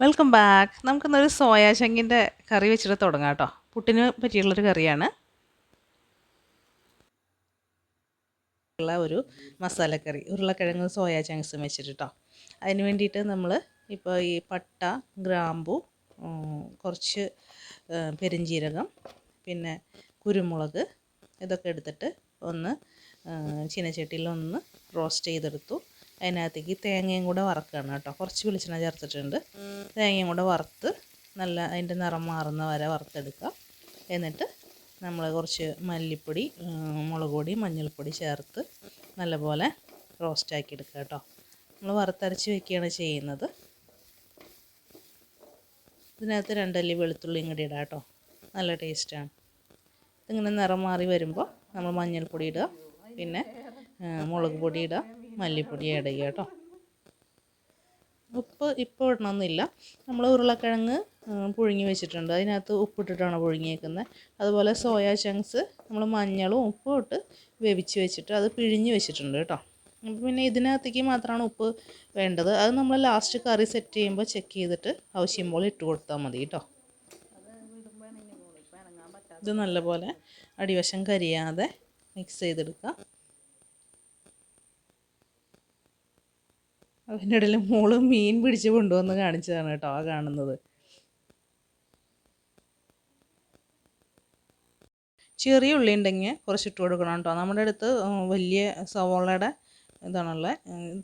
Welcome back നമുക്കിന്നൊരു soya ചങ്കിന്റെ curry വെച്ചിട്ട് തുടങ്ങാം കേട്ടോ. പുട്ടിന് പറ്റിയുള്ളൊരു കറിയാണ്. ഉള്ള ഒരു മസാലക്കറി ഉരുളക്കിഴങ്ങ് സോയാ ചങ്ക്സും വെച്ചിട്ട് അതിന് വേണ്ടിയിട്ട് നമ്മൾ ഇപ്പോൾ ഈ പട്ട ഗ്രാമ്പു കുറച്ച് പെരിഞ്ജീരകം പിന്നെ കുരുമുളക് ഇതൊക്കെ എടുത്തിട്ട് ഒന്ന് ചീനച്ചട്ടിയിലൊന്ന് റോസ്റ്റ് ചെയ്തെടുത്തു. അതിനകത്തേക്ക് തേങ്ങയും കൂടെ വറക്കുകയാണ് കേട്ടോ. കുറച്ച് വെളിച്ചെണ്ണ ചേർത്തിട്ടുണ്ട്. തേങ്ങയും കൂടെ വറുത്ത് നല്ല അതിന്റെ നിറം മാറുന്ന വരെ വറുത്തെടുക്കുക. എന്നിട്ട് നമ്മൾ കുറച്ച് മല്ലിപ്പൊടി മുളക് പൊടി മഞ്ഞൾപ്പൊടി ചേർത്ത് നല്ലപോലെ റോസ്റ്റാക്കി എടുക്കുക കേട്ടോ. നമ്മൾ വറുത്തരച്ച് വെക്കുകയാണ് ചെയ്യുന്നത്. ഇതിനകത്ത് രണ്ടല്ലി വെളുത്തുള്ളിയും കൂടി ഇടാം കേട്ടോ. നല്ല ടേസ്റ്റാണ് ഇതിങ്ങനെ നിറം മാറി വരുമ്പോൾ നമ്മൾ മഞ്ഞൾപ്പൊടി ഇടുക. പിന്നെ മുളക് പൊടി ഇടുക. മല്ലിപ്പൊടി ആഡ് ചെയ്യുക കേട്ടോ. ഉപ്പ് ഇപ്പോൾ ഇടണമെന്നില്ല നമ്മൾ ഉരുളക്കിഴങ്ങ് പുഴുങ്ങി വെച്ചിട്ടുണ്ട്. അതിനകത്ത് ഉപ്പിട്ടിട്ടാണ് പുഴുങ്ങിയേക്കുന്നത് അതുപോലെ സോയാ ചങ്ക്സ് നമ്മൾ മഞ്ഞളും ഉപ്പും ഇട്ട് വേവിച്ച് വെച്ചിട്ട് അത് പിഴിഞ്ഞ് വെച്ചിട്ടുണ്ട് കേട്ടോ. പിന്നെ ഇതിനകത്തേക്ക് മാത്രമാണ് ഉപ്പ് വേണ്ടത്. അത് നമ്മൾ ലാസ്റ്റ് കറി സെറ്റ് ചെയ്യുമ്പോൾ ചെക്ക് ചെയ്തിട്ട് ആവശ്യം പോലെ ഇട്ട് കൊടുത്താൽ മതി കേട്ടോ. ഇത് നല്ലപോലെ അടിവശം കരിയാതെ മിക്സ് ചെയ്തെടുക്കുക അതിന്റെ ഇടയിൽ മോൾ മീൻ പിടിച്ച് കൊണ്ടുവന്ന് കാണിച്ചതാണ് കേട്ടോ ആ കാണുന്നത്. ചെറിയ ഉള്ളി ഉണ്ടെങ്കിൽ കുറച്ച് ഇട്ട് കൊടുക്കണം കേട്ടോ. നമ്മുടെ അടുത്ത് വലിയ സവോളയുടെ ഇതാണുള്ളത്.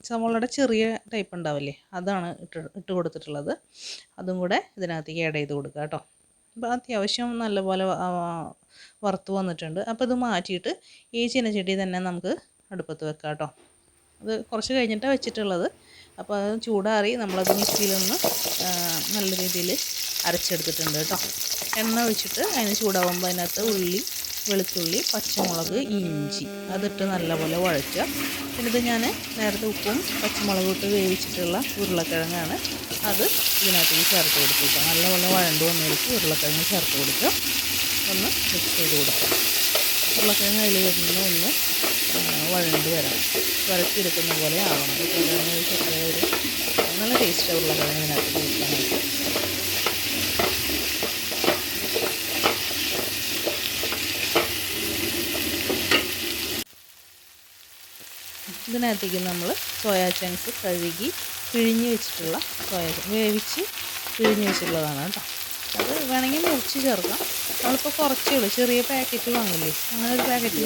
സവോളയുടെ ചെറിയ ടൈപ്പ് ഉണ്ടാവില്ലേ അതാണ് ഇട്ട് ഇട്ട് കൊടുത്തിട്ടുള്ളത്. അതും കൂടെ ഇതിനകത്തേക്ക് ആഡ് ചെയ്ത് കൊടുക്കുക കേട്ടോ. അപ്പോൾ അത്യാവശ്യം നല്ലപോലെ വറുത്ത് വന്നിട്ടുണ്ട്. അപ്പോൾ ഇത് മാറ്റിയിട്ട് ഈ ചീനച്ചട്ടി തന്നെ നമുക്ക് അടുപ്പത്ത് വെക്കാം കേട്ടോ. അത് കുറച്ച് കഴിഞ്ഞിട്ടാണ് വെച്ചിട്ടുള്ളത്. അപ്പോൾ അത് ചൂടാറി നമ്മളത് മിക്സിയിലൊന്ന് നല്ല രീതിയിൽ അരച്ചെടുത്തിട്ടുണ്ട് കേട്ടോ. എണ്ണ ഒഴിച്ചിട്ട് അതിന് ചൂടാവുമ്പോൾ അതിനകത്ത് ഉള്ളി വെളുത്തുള്ളി പച്ചമുളക് ഇഞ്ചി അതിട്ട് നല്ലപോലെ വഴറ്റുക. പിന്നെ ഞാൻ നേരത്തെ ഉപ്പും പച്ചമുളകും ഇട്ട് വേവിച്ചിട്ടുള്ള ഉരുളക്കിഴങ്ങാണ്. അത് ഇതിനകത്തേക്ക് ചേർത്ത് കൊടുക്കുക നല്ലപോലെ വഴണ്ട് വന്നേക്ക് ഉരുളക്കിഴങ്ങ് ചേർത്ത് കൊടുക്കുക. ഒന്ന് മിക്സ് ചെയ്ത് കൊടുക്കുക. ഉരുളക്കിഴങ്ങ് അതിൽ വരുന്ന ഒന്ന് വഴണ്ട് വരണം വരച്ചെടുക്കുന്ന പോലെ ആവണം. ചെറിയ ഒരു നല്ല ടേസ്റ്റാണ് ഉരുളക്കിഴങ്ങ് ഇതിനകത്ത് കഴിക്കാനായിട്ട് ഇതിനകത്തേക്ക് നമ്മൾ സോയാ ചങ്ക്സ് കഴുകി പിഴിഞ്ഞ് വെച്ചിട്ടുള്ള സോയാ വേവിച്ച് പിഴിഞ്ഞ് വെച്ചിട്ടുള്ളതാണ് കേട്ടോ. അത് വേണമെങ്കിൽ മുറിച്ച് ചേർക്കാം. നമ്മളിപ്പോൾ കുറച്ചേ ഉള്ളൂ. ചെറിയ പാക്കറ്റ് വാങ്ങില്ലേ? അങ്ങനെ ഒരു പാക്കറ്റ്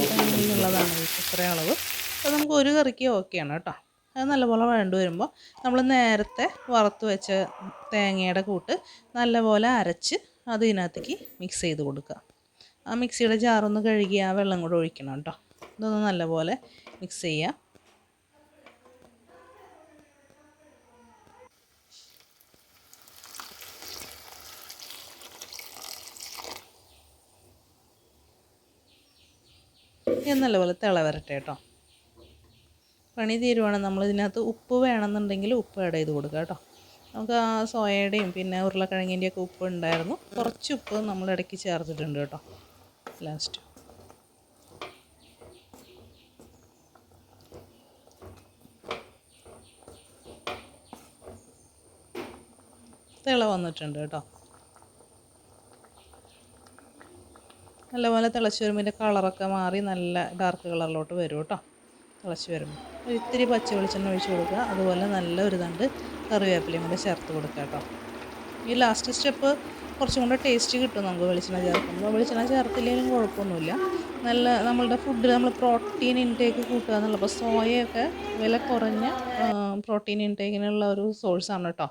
ഉള്ളതാണ് ഇത്ര അളവ്. അപ്പോൾ നമുക്ക് ഒരു കറിക്ക് ഓക്കെയാണ് കേട്ടോ. അത് നല്ലപോലെ വഴണ്ട് വരുമ്പോൾ നമ്മൾ നേരത്തെ വറുത്ത് വെച്ച തേങ്ങയുടെ കൂട്ട് നല്ലപോലെ അരച്ച് അത് ഇതിനകത്തേക്ക് മിക്സ് ചെയ്ത് കൊടുക്കുക. ആ മിക്സിയുടെ ജാറൊന്ന് കഴുകി ആ വെള്ളം കൂടെ ഒഴിക്കണം കേട്ടോ. ഇതൊന്ന് നല്ലപോലെ മിക്സ് ചെയ്യുക. ഇത് നല്ലപോലെ തിള വരട്ടെ കേട്ടോ. പണി തീരുവാണ്. നമ്മൾ ഇതിനകത്ത് ഉപ്പ് വേണമെന്നുണ്ടെങ്കിൽ ഉപ്പ് ആഡ് ചെയ്ത് കൊടുക്കുക കേട്ടോ. നമുക്ക് ആ സോയയുടെയും പിന്നെ ഉരുളക്കിഴങ്ങിന്റെയൊക്കെ ഉപ്പ് ഉണ്ടായിരുന്നു. കുറച്ച് ഉപ്പ് നമ്മൾ ഇടയ്ക്ക് ചേർത്തിട്ടുണ്ട് കേട്ടോ. ലാസ്റ്റ് തിള വന്നിട്ടുണ്ട് കേട്ടോ. നല്ലപോലെ തിളച്ച് വരുമ്പോൾ ഇതിന്റെ കളറൊക്കെ മാറി നല്ല ഡാർക്ക് കളറിലോട്ട് വരും കേട്ടോ. തിളച്ച് വരുമ്പോൾ ഇത്തിരി പച്ച വെളിച്ചെണ്ണ ഒഴിച്ച് കൊടുക്കുക. അതുപോലെ നല്ല ഒരു തണ്ട് കറിവേപ്പിലയും കൂടെ ചേർത്ത് കൊടുക്കുക കേട്ടോ. ഈ ലാസ്റ്റ് സ്റ്റെപ്പ് കുറച്ചും കൂടെ ടേസ്റ്റ് കിട്ടും നമുക്ക് വെളിച്ചെണ്ണ ചേർക്കുമ്പോൾ. വെളിച്ചെണ്ണ ചേർത്തില്ലെങ്കിലും കുഴപ്പമൊന്നുമില്ല. നല്ല നമ്മളുടെ ഫുഡിൽ നമ്മൾ പ്രോട്ടീൻ ഇൻടേക്ക് കൂട്ടുക എന്നുള്ള അപ്പോൾ സോയയൊക്കെ വില കുറഞ്ഞ പ്രോട്ടീൻ ഇൻടേക്കിനുള്ള ഒരു സോഴ്സാണ് കേട്ടോ.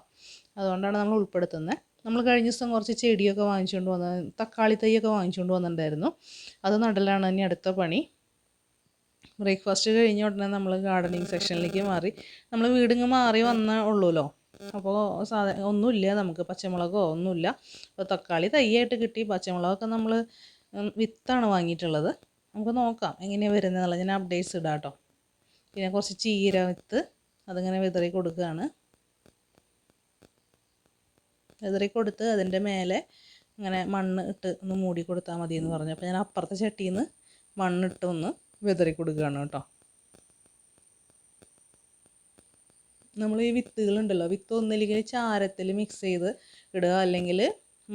അതുകൊണ്ടാണ് നമ്മൾ ഉൾപ്പെടുത്തുന്നത്. നമ്മൾ കഴിഞ്ഞ ദിവസം കുറച്ച് ചെടിയൊക്കെ വാങ്ങിച്ചുകൊണ്ട് വന്ന തക്കാളി തൈയൊക്കെ വാങ്ങിച്ചുകൊണ്ട് വന്നിട്ടുണ്ടായിരുന്നു. അത് നടലാണ് ഇനി അടുത്ത പണി. ബ്രേക്ക്ഫാസ്റ്റ് കഴിഞ്ഞ ഉടനെ നമ്മൾ ഗാർഡനിങ് സെക്ഷനിലേക്ക് മാറി. നമ്മൾ വീടിങ്ങ് മാറി വന്ന ഉള്ളൂല്ലോ അപ്പോൾ സാധ ഒന്നുമില്ല നമുക്ക് പച്ചമുളകോ ഒന്നുമില്ല. അപ്പോൾ തക്കാളി തൈയായിട്ട് കിട്ടി. പച്ചമുളകൊക്കെ നമ്മൾ വിത്താണ് വാങ്ങിയിട്ടുള്ളത്. നമുക്ക് നോക്കാം എങ്ങനെയാണ് വരുന്നതെന്നുള്ളത്. ഞാൻ അപ്ഡേറ്റ്സ് ഇടാം കേട്ടോ പിന്നെ കുറച്ച് ചീര വിത്ത് അതിങ്ങനെ വിതറി കൊടുക്കുകയാണ്. വിതറി കൊടുത്ത് അതിന്റെ മേലെ ഇങ്ങനെ മണ്ണ് ഇട്ട് ഒന്ന് മൂടി കൊടുത്താൽ മതി എന്ന് പറഞ്ഞു. അപ്പോൾ ഞാൻ അപ്പുറത്തെ ചട്ടിയിൽ നിന്ന് മണ്ണിട്ട് ഒന്ന് വിതറി കൊടുക്കുകയാണ് കേട്ടോ. നമ്മൾ ഈ വിത്തുകളുണ്ടല്ലോ വിത്ത് ഒന്നില്ലെങ്കിൽ ചാരത്തിൽ മിക്സ് ചെയ്ത് ഇടുക അല്ലെങ്കിൽ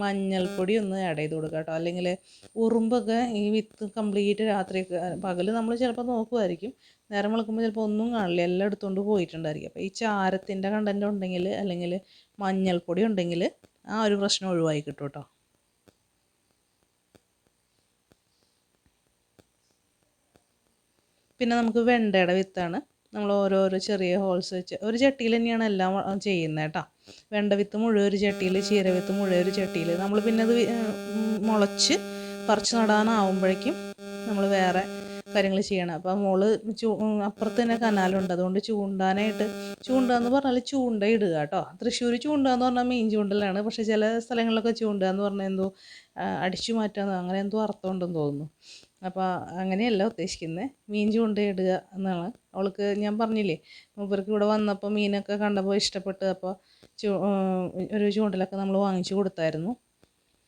മഞ്ഞൾപ്പൊടി ഒന്ന് ആഡ് ചെയ്ത് കൊടുക്കുക കേട്ടോ അല്ലെങ്കിൽ ഉറുമ്പൊക്കെ ഈ വിത്ത് കംപ്ലീറ്റ് രാത്രി പകൽ നമ്മൾ ചിലപ്പോൾ നോക്കുമായിരിക്കും നേരം വിളക്കുമ്പോൾ ചിലപ്പോൾ ഒന്നും കാണില്ല. എല്ലാം എടുത്തുകൊണ്ട് പോയിട്ടുണ്ടായിരിക്കും. അപ്പോൾ ഈ ചാരത്തിന്റെ കണ്ടന്റ് ഉണ്ടെങ്കിൽ അല്ലെങ്കിൽ മഞ്ഞൾപ്പൊടി ഉണ്ടെങ്കിൽ ആ ഒരു പ്രശ്നം ഒഴിവായി കിട്ടും കേട്ടോ പിന്നെ നമുക്ക് വെണ്ടയുടെ വിത്താണ്. നമ്മൾ ഓരോരോ ചെറിയ ഹോൾസ് വെച്ച് ഒരു ചട്ടിയിൽ തന്നെയാണ് എല്ലാം ചെയ്യുന്നത് കേട്ടോ വെണ്ട വിത്ത് മുഴുവൻ ഒരു ചട്ടിയിൽ ചീര വിത്ത് മുഴുവൻ ഒരു ചട്ടിയിൽ നമ്മൾ പിന്നെ അത് മുളച്ച് പറിച്ച് നടാനാവുമ്പോഴേക്കും നമ്മൾ വേറെ കാര്യങ്ങൾ ചെയ്യണം. അപ്പോൾ മോൾ ചൂ അപ്പുറത്ത് തന്നെ കനാലുണ്ട്. അതുകൊണ്ട് ചൂണ്ടാനായിട്ട് ചൂണ്ട എന്ന് പറഞ്ഞാൽ ചൂണ്ട ഇടുക കേട്ടോ. തൃശ്ശൂർ ചൂണ്ട എന്ന് പറഞ്ഞാൽ മീൻ ചൂണ്ടലാണ്. പക്ഷേ ചില സ്ഥലങ്ങളിലൊക്കെ ചൂണ്ട എന്ന് പറഞ്ഞാൽ എന്തോ അടിച്ചു മാറ്റാന്ന് അങ്ങനെ എന്തോ അർത്ഥമുണ്ടെന്ന് തോന്നുന്നു. അപ്പോൾ അങ്ങനെയല്ല ഉദ്ദേശിക്കുന്നത് മീൻ ചൂണ്ടയിടുക എന്നാണ്. അവൾക്ക് ഞാൻ പറഞ്ഞില്ലേ മൂപ്പർക്ക് ഇവിടെ വന്നപ്പോൾ മീനൊക്കെ കണ്ടപ്പോൾ ഇഷ്ടപ്പെട്ട്. അപ്പോൾ ഒരു ചൂണ്ടലൊക്കെ നമ്മൾ വാങ്ങിച്ചു കൊടുത്തായിരുന്നു.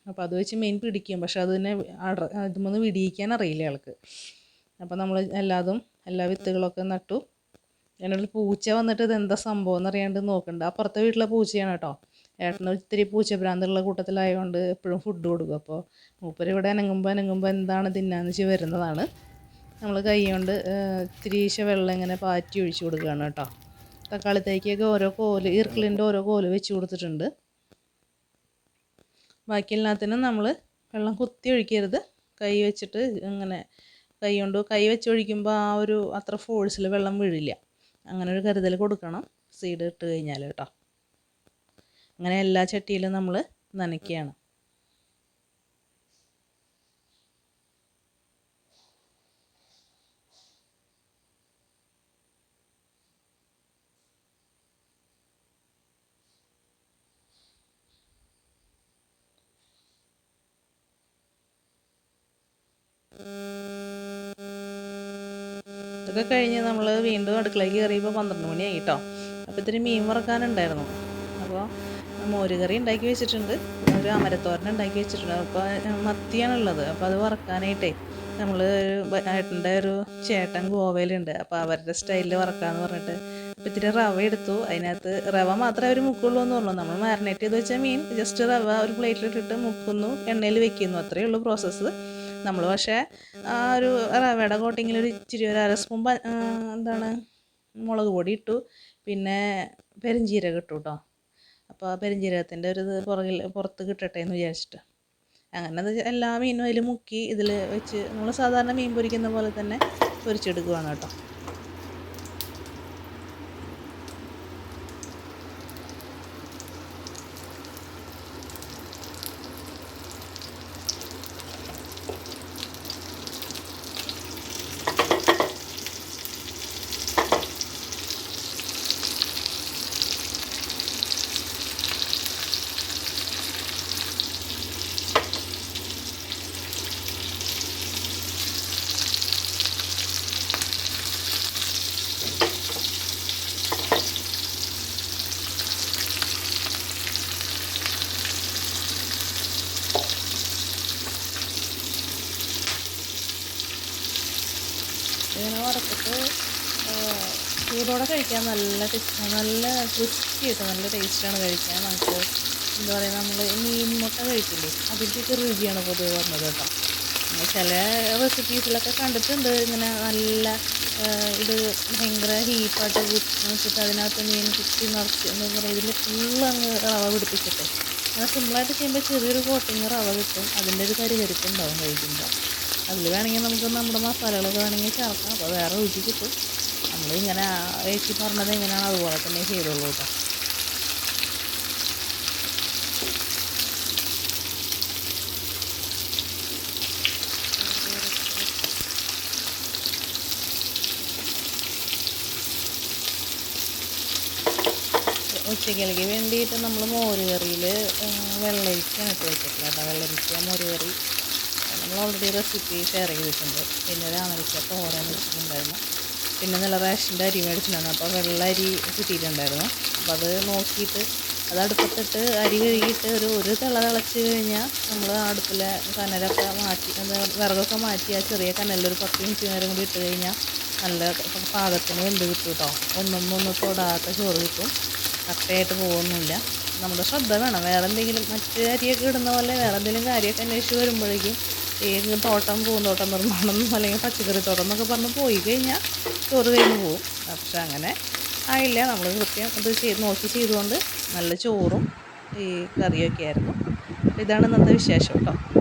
അപ്പോൾ അത് വെച്ച് മീൻ പിടിക്കും. പക്ഷെ അത് തന്നെ അട ഇതുമൊന്ന് വിടിയിക്കാൻ അറിയില്ല ആൾക്ക് അപ്പോൾ നമ്മൾ എല്ലാതും എല്ലാ വിത്തുകളൊക്കെ നട്ടു. എന്നുള്ള പൂച്ച വന്നിട്ട് ഇത് എന്താ സംഭവം എന്നറിയാണ്ട് നോക്കണ്ട. അപ്പുറത്തെ വീട്ടിലെ പൂച്ചയാണ് കേട്ടോ. ഏട്ടന് ഇത്തിരി പൂച്ചഭ്രാന്തുള്ള കൂട്ടത്തിലായതുകൊണ്ട് എപ്പോഴും ഫുഡ് കൊടുക്കും. അപ്പോൾ മൂപ്പര് ഇവിടെ അനങ്ങുമ്പോൾ അനങ്ങുമ്പോൾ എന്താണ് തിന്നാന്ന് വെച്ച് വരുന്നതാണ്. നമ്മൾ കൈ കൊണ്ട് ഇത്തിരീശ വെള്ളം ഇങ്ങനെ പാറ്റി ഒഴിച്ചു കൊടുക്കുകയാണ് കേട്ടോ. തക്കാളി തൈക്കൊക്കെ ഓരോ കോൽ ഈർക്കിളിന്റെ ഓരോ കോൽ വെച്ച് കൊടുത്തിട്ടുണ്ട്. ബാക്കി എല്ലാത്തിനും നമ്മൾ വെള്ളം കുത്തി ഒഴിക്കരുത്. കൈ വെച്ചിട്ട് ഇങ്ങനെ കൈ കൊണ്ട് കൈ വെച്ച് ഒഴിക്കുമ്പോൾ ആ ഒരു അത്ര ഫോഴ്സിൽ വെള്ളം വീഴില്ല. അങ്ങനെ ഒരു കരുതൽ കൊടുക്കണം. സീഡ് ഇട്ട് കഴിഞ്ഞാൽ കേട്ടോ. അങ്ങനെ എല്ലാ ചട്ടിയിലും നമ്മൾ നനയ്ക്കുകയാണ്. ഇതൊക്കെ കഴിഞ്ഞ് നമ്മൾ വീണ്ടും അടുക്കളയ്ക്ക് കയറിയപ്പോൾ പന്ത്രണ്ട് മണിയായി കേട്ടോ അപ്പോൾ ഇത്തിരി മീൻ വറക്കാനുണ്ടായിരുന്നു. അപ്പോൾ മോരുകറി ഉണ്ടാക്കി വെച്ചിട്ടുണ്ട്. ഒരു അമരത്തോരൻ ഉണ്ടാക്കി വെച്ചിട്ടുണ്ട്. അപ്പോൾ മത്തിയാണുള്ളത്. അപ്പോൾ അത് വറക്കാനായിട്ടേ നമ്മൾ ഏട്ടന്റെ ഒരു ചേട്ടൻ ഗോവയിലുണ്ട്. അപ്പോൾ അവരുടെ സ്റ്റൈലിൽ വറക്കാമെന്ന് പറഞ്ഞിട്ട് അപ്പോൾ ഇത്തിരി റവ എടുത്തു. അതിനകത്ത് റവ മാത്രമേ അവർ മുക്കുള്ളൂ എന്ന് പറഞ്ഞു നമ്മൾ മാരിനേറ്റ് ചെയ്ത് വെച്ച മീൻ ജസ്റ്റ് റവ ഒരു പ്ലേറ്റിലിട്ടിട്ട് മുക്കുന്നു എണ്ണയിൽ വെക്കുന്നു. അത്രയേ ഉള്ളൂ പ്രോസസ്സ് നമ്മൾ പക്ഷേ ആ ഒരു റവയുടെ കോട്ടിങ്ങിൽ ഒരു ഇച്ചിരി ഒരു അര സ്പൂൺ എന്താണ് മുളക് പൊടി ഇട്ടു. പിന്നെ പെരുംജീരകം ഇട്ടു കേട്ടോ അപ്പോൾ ആ പെരുംജീരകത്തിന്റെ ഒരു ഇത് പുറകിൽ പുറത്ത് കിട്ടട്ടെ എന്ന് വിചാരിച്ചിട്ട്. അങ്ങനെ അത് എല്ലാ മീനും അതിൽ മുക്കി ഇതിൽ വെച്ച് നമ്മൾ സാധാരണ മീൻ പൊരിക്കുന്ന പോലെ തന്നെ പൊരിച്ചെടുക്കുകയാണ് കേട്ടോ ഇങ്ങനെ വറുത്തിട്ട് ചൂടോടെ കഴിക്കാൻ നല്ല ടേസ്റ്റ് നല്ല ക്രിസ്പി ആയിട്ട് നല്ല ടേസ്റ്റാണ് കഴിക്കാൻ. നമുക്ക് എന്താ പറയുക നമ്മൾ മീൻ മുട്ട കഴിക്കില്ലേ അതിന്റെയൊക്കെ രുചിയാണ് പൊതുവെ വന്നത് കേട്ടോ. ചില റെസിപ്പീസിലൊക്കെ കണ്ടിട്ടുണ്ട് ഇങ്ങനെ നല്ല ഇത് ഭയങ്കര ഹീപ്പായിട്ട് വെച്ചിട്ട് അതിനകത്ത് മീൻ കുത്തി നിറച്ച് എന്താ പറയുക ഇതിൽ ഫുള്ള് അങ്ങ് റവ പിടിപ്പിച്ചിട്ട്. അങ്ങനെ സിമ്പിളായിട്ട് ചെയ്യുമ്പോൾ ചെറിയൊരു കോട്ടിങ് റവ കിട്ടും അതിന്റെ ഒരു കരികരിപ്പ് ഉണ്ടാവും കഴിക്കുമ്പോൾ അതിൽ വേണമെങ്കിൽ നമുക്ക് നമ്മുടെ മസാലകളൊക്കെ വേണമെങ്കിൽ ചേർക്കാം അപ്പോൾ വേറെ രുചി കിട്ടും. നമ്മളിങ്ങനെ ഏച്ചി പറഞ്ഞത് എങ്ങനെയാണ് അതുപോലെ തന്നെ ചെയ്തോളൂ കേട്ടോ ഉച്ചക്കലേക്ക് വേണ്ടിയിട്ട് നമ്മൾ മോര് കറിയിൽ വെള്ളരിക്കയാണ് ഇട്ട് കേട്ടോ. വെള്ളരിക്ക മോര് കറി നമ്മൾ ഓൾറെഡി റെസിപ്പി ഷെയർ ചെയ്തിട്ടുണ്ട്. പിന്നെ രാമരിക്ക തോരൻ വെച്ചിട്ടുണ്ടായിരുന്നു. പിന്നെ നല്ല റേഷന്റെ അരി മേടിച്ചിട്ടുണ്ടായിരുന്നു. അപ്പോൾ വെള്ള അരി കിട്ടിയിട്ടുണ്ടായിരുന്നു. അപ്പോൾ അത് നോക്കിയിട്ട് അത് അടുപ്പത്തിട്ട് അരി കഴുകിയിട്ട് ഒരു ഒരു തിള തിളച്ച് കഴിഞ്ഞാൽ നമ്മൾ അടുപ്പിലെ കനലൊക്കെ മാറ്റി വിറകൊക്കെ മാറ്റി ആ ചെറിയ കനലിലൊരു പത്ത് മിനിറ്റ് നേരം കൂടി ഇട്ട് കഴിഞ്ഞാൽ നല്ല പാകത്തിന് വെന്ത് കിട്ടും കേട്ടോ. ഒന്നൊന്നൊന്ന് തൊടാത്ത ചോറ് കിട്ടും. കട്ടയായിട്ട് പോകുന്നില്ല. നമ്മുടെ ശ്രദ്ധ വേണം. വേറെ എന്തെങ്കിലും മറ്റ് അരിയൊക്കെ ഇടുന്ന പോലെ വേറെ എന്തെങ്കിലും കാര്യമൊക്കെ അന്വേഷിച്ച് വരുമ്പോഴേക്കും ഈ തോട്ടം പൂന്തോട്ടം നിർമ്മാണം അല്ലെങ്കിൽ പച്ചക്കറി തോട്ടം എന്നൊക്കെ പറഞ്ഞ് പോയി കഴിഞ്ഞാൽ ചോറ് കഴിഞ്ഞ് പോവും. പക്ഷെ അങ്ങനെ ആയില്ല. നമ്മൾ കൃത്യം അത് ചെയ്ത് നോക്കി ചെയ്തുകൊണ്ട് നല്ല ചോറും ഈ കറിയൊക്കെ ആയിരുന്നു. ഇതാണ് ഇന്നത്തെ വിശേഷം കേട്ടോ.